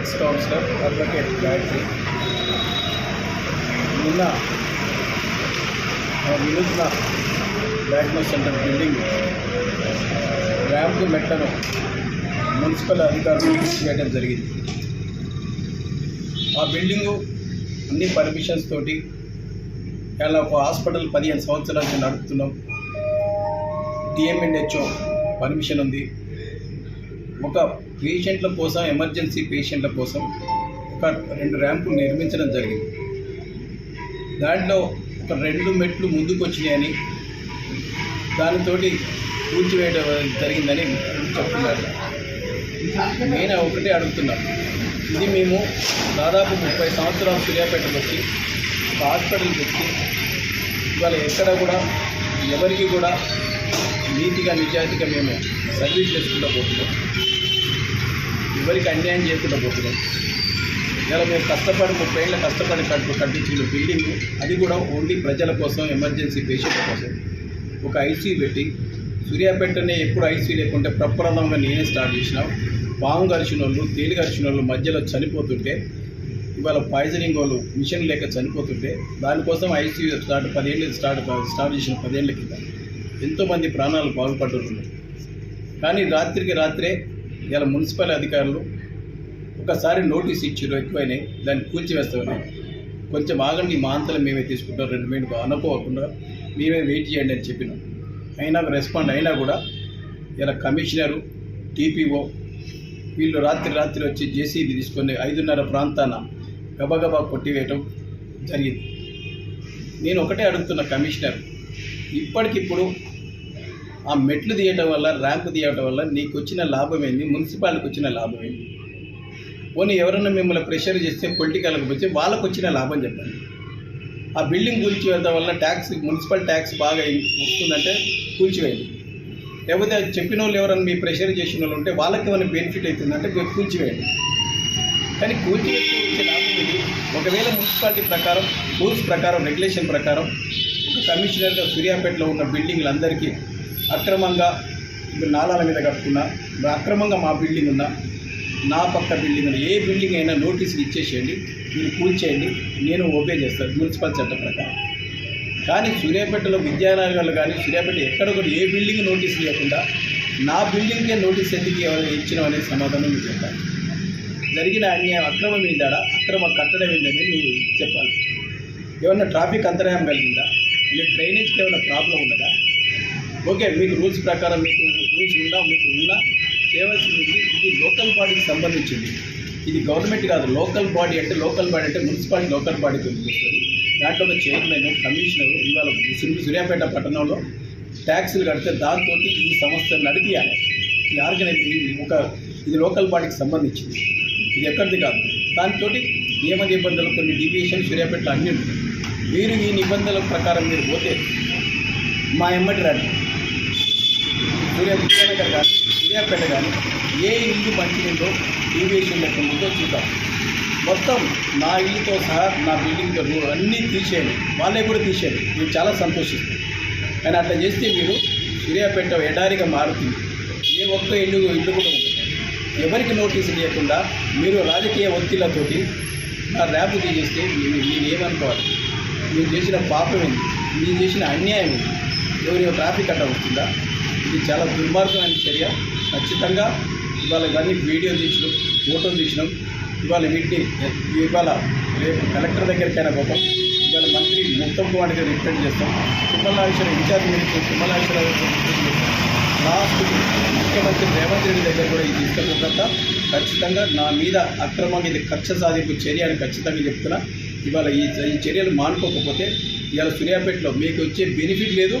Ex councillor advocate Gayatri నిన్న Vinootna diagnose centre building ramp మెట్లను municipal అధికారులు చేయడం జరిగింది. ఆ బిల్డింగు అన్ని పర్మిషన్స్ తోటి ఇలా ఒక హాస్పిటల్ పదిహేను సంవత్సరాల నుంచి నడుపుతున్నాం. డిఎంఎన్హెచ్ఓ పర్మిషన్ ఉంది. ఒక పేషెంట్ల కోసం ఎమర్జెన్సీ పేషెంట్ల కోసం ఒక రెండు ర్యాంపులు నిర్మించడం జరిగింది. దాంట్లో ఒక రెండు మెట్లు ముందుకు వచ్చినాయని దానితో కూల్చివేయడం జరిగిందని చెప్తున్నారు. నేను ఒకటే అడుగుతున్నాను ఇది మేము దాదాపు ముప్పై సంవత్సరాలు సూర్యాపేటకు వచ్చి ఒక హాస్పిటల్ పెట్టి ఇవాళ ఎక్కడ కూడా ఎవరికి కూడా నీతిగా నిజాయితీగా మేము సర్వీస్ చేసుకుంటూ పోతున్నాం. ఎవరికి అన్యాయం చేయకుండా పోతున్నాం. ఇలా మేము కష్టపడి ముప్పై ఏళ్ళ కష్టపడి కట్టు కట్టించిన బిల్డింగ్ అది కూడా ఓన్లీ ప్రజల కోసం ఎమర్జెన్సీ పేషెంట్ల కోసం. ఒక ఐసీ పెట్టి సూర్యాపేటనే ఎప్పుడు ఐసీ లేకుంటే ప్రప్రదంగా నేనే స్టార్ట్ చేసిన పాము గరిచిన వాళ్ళు తేలి గరిచిన వాళ్ళు మధ్యలో చనిపోతుంటే ఇవాళ పాయిజనింగ్ వాళ్ళు మిషన్ లేక చనిపోతుంటే దానికోసం ఐసీ స్టార్ట్ పదేళ్ళు స్టార్ట్ స్టార్ట్ చేసిన పదేళ్ళ కింద ఎంతోమంది ప్రాణాలు బాగుపడుతున్నారు కానీ రాత్రికి రాత్రే ఇలా మున్సిపల్ అధికారులు ఒకసారి నోటీస్ ఇచ్చారు ఎక్కువైనాయి. దాన్ని కూల్చివేస్తామని. కొంచెం ఆగండి మా అంతలో మేమే తీసుకుంటాం రెండు మినిట్ అనుకోకుండా మేమే వెయిట్ చేయండి అని చెప్పినాం. అయినా రెస్పాండ్ అయినా కూడా ఇలా కమిషనరు టీపీఓ వీళ్ళు రాత్రి రాత్రి వచ్చి జేసీబీ తీసుకొని ఐదున్నర ప్రాంతాన గబగబా కొట్టివేయటం జరిగింది. నేను ఒకటే అడుగుతున్న కమిషనర్ ఇప్పటికిప్పుడు ఆ మెట్లు తీయటం వల్ల ర్యాంప్ తీయటం వల్ల నీకు వచ్చిన లాభం ఏంది మున్సిపాలిటీకి వచ్చిన లాభం ఏంది పోనీ ఎవరైనా మిమ్మల్ని ప్రెషర్ చేస్తే పొలిటికల్కి వచ్చి వాళ్ళకు వచ్చిన లాభం చెప్పండి. ఆ బిల్డింగ్ కూల్చివేయడం వల్ల ట్యాక్స్ మున్సిపల్ ట్యాక్స్ బాగా వస్తుందంటే కూల్చివేయండి. లేకపోతే చెప్పిన వాళ్ళు ఎవరైనా మీ ప్రెషర్ చేసిన వాళ్ళు ఉంటే వాళ్ళకి ఏమైనా బెనిఫిట్ అవుతుందంటే మీరు కూల్చివేయండి. కానీ కూల్చివేస్తే వచ్చే లాభం ఇది ఒకవేళ మున్సిపాలిటీ ప్రకారం రూల్స్ ప్రకారం రెగ్యులేషన్ ప్రకారం కమిషనర్గా సూర్యాపేటలో ఉన్న బిల్డింగ్లందరికీ అక్రమంగా ఇప్పుడు నాలాల మీద కట్టుకున్నా అక్రమంగా మా బిల్డింగ్ ఉన్నా నా పక్క బిల్డింగ్ ఉన్న ఏ బిల్డింగ్ అయినా నోటీసులు ఇచ్చేసేయండి మీరు కూల్చేయండి నేను ఓబే చేస్తాను మున్సిపల్ చట్టం ప్రకారం. కానీ సూర్యాపేటలో విద్యానగర్లు కానీ సూర్యాపేట ఎక్కడ కూడా ఏ బిల్డింగ్ నోటీస్ లేకుండా నా బిల్డింగ్కే నోటీస్ ఎందుకు ఎవరైనా ఇచ్చినావు అనే సమాధానం మీరు చెప్పాలి. జరిగిన అన్యాయం అక్రమం ఏందా అక్రమ కట్టడం ఏందని మీరు చెప్పాలి. ఏమన్నా ట్రాఫిక్ అంతరాయం కలిగిందా? మీ డ్రైనేజ్కి ఏమైనా ప్రాబ్లం ఉన్నదా? ఓకే మీకు రూల్స్ ప్రకారం మీకు రూల్స్ ఉందా మీకు ఉందా? చేయవలసింది ఇది లోకల్ బాడీకి సంబంధించింది. ఇది గవర్నమెంట్ కాదు లోకల్ బాడీ అంటే లోకల్ బాడీ అంటే మున్సిపాలిటీ లోకల్ బాడీ వస్తుంది దాంట్లో చైర్మన్ కమిషనర్ ఇవాళ సూర్యాపేట పట్టణంలో ట్యాక్సులు కడితే దాంతో ఈ సంస్థ నడిపియాలి. ఈ ఆర్గనైజ్ ఒక ఇది లోకల్ బాడీకి సంబంధించింది. ఇది ఎక్కడిది కాదు. దాంతో నియమ నిబంధనలు కొన్ని డీవియేషన్ సూర్యాపేటలో అన్నీ ఉంటాయి మీరు ఈ నిబంధనల ప్రకారం మీరు పోతే మా ఎమ్మటి రండి. సూర్య విద్యానగర్ కానీ సూర్యాపేట కానీ ఏ ఇల్లు మంచినీళ్ళు డీవియేషన్ లెక్క ఉందో చూద్దాం. మొత్తం నా ఇల్లుతో సహా నా బిల్డింగ్తో అన్నీ తీసేయండి. వాళ్ళే కూడా తీసేయండి. నేను చాలా సంతోషిస్తాను. కానీ అట్లా చేస్తే మీరు సూర్యాపేట ఎడారిగా మారుతుంది. ఏ ఒక్క ఇల్లు ఇల్లు కూడా ఉంటుంది ఎవరికి నోటీసు లేకుండా మీరు రాజకీయ ఒత్తిళ్ళతోటి నా ర్యాప్ తీసేస్తే నేను నేను మీరు చేసిన పాపం ఏంది? మీరు చేసిన అన్యాయం ఏంది? ఎవరి ట్రాఫిక్ అట్లా వస్తుందా? ఇది చాలా దుర్మార్గమైన చర్య. ఖచ్చితంగా ఇవాళ ఇవన్నీ వీడియో తీసినాం ఫోటో తీసినాం. ఇవాళ వీటిని ఇవాళ రేపు కలెక్టర్ దగ్గరికైనా పోతాం. ఇవాళ మంత్రి మొత్తం వాటిగా రిప్రజెంట్ చేస్తాం. తిమ్మలాశ్వర ఇన్ఛార్జ్ మినిస్టర్ తిమ్మలాశ్వర లాస్ట్ ముఖ్యమంత్రి రేవంత్ రెడ్డి దగ్గర కూడా ఇది తీసుకెళ్ళకుండా ఖచ్చితంగా నా మీద అక్రమంగా ఇది కక్ష సాధింపు చర్య అని ఖచ్చితంగా చెప్తున్నా. ఇవాళ ఈ ఈ చర్యలు మానుకోకపోతే ఇవాళ సూర్యాపేటలో మీకు వచ్చే బెనిఫిట్ లేదు.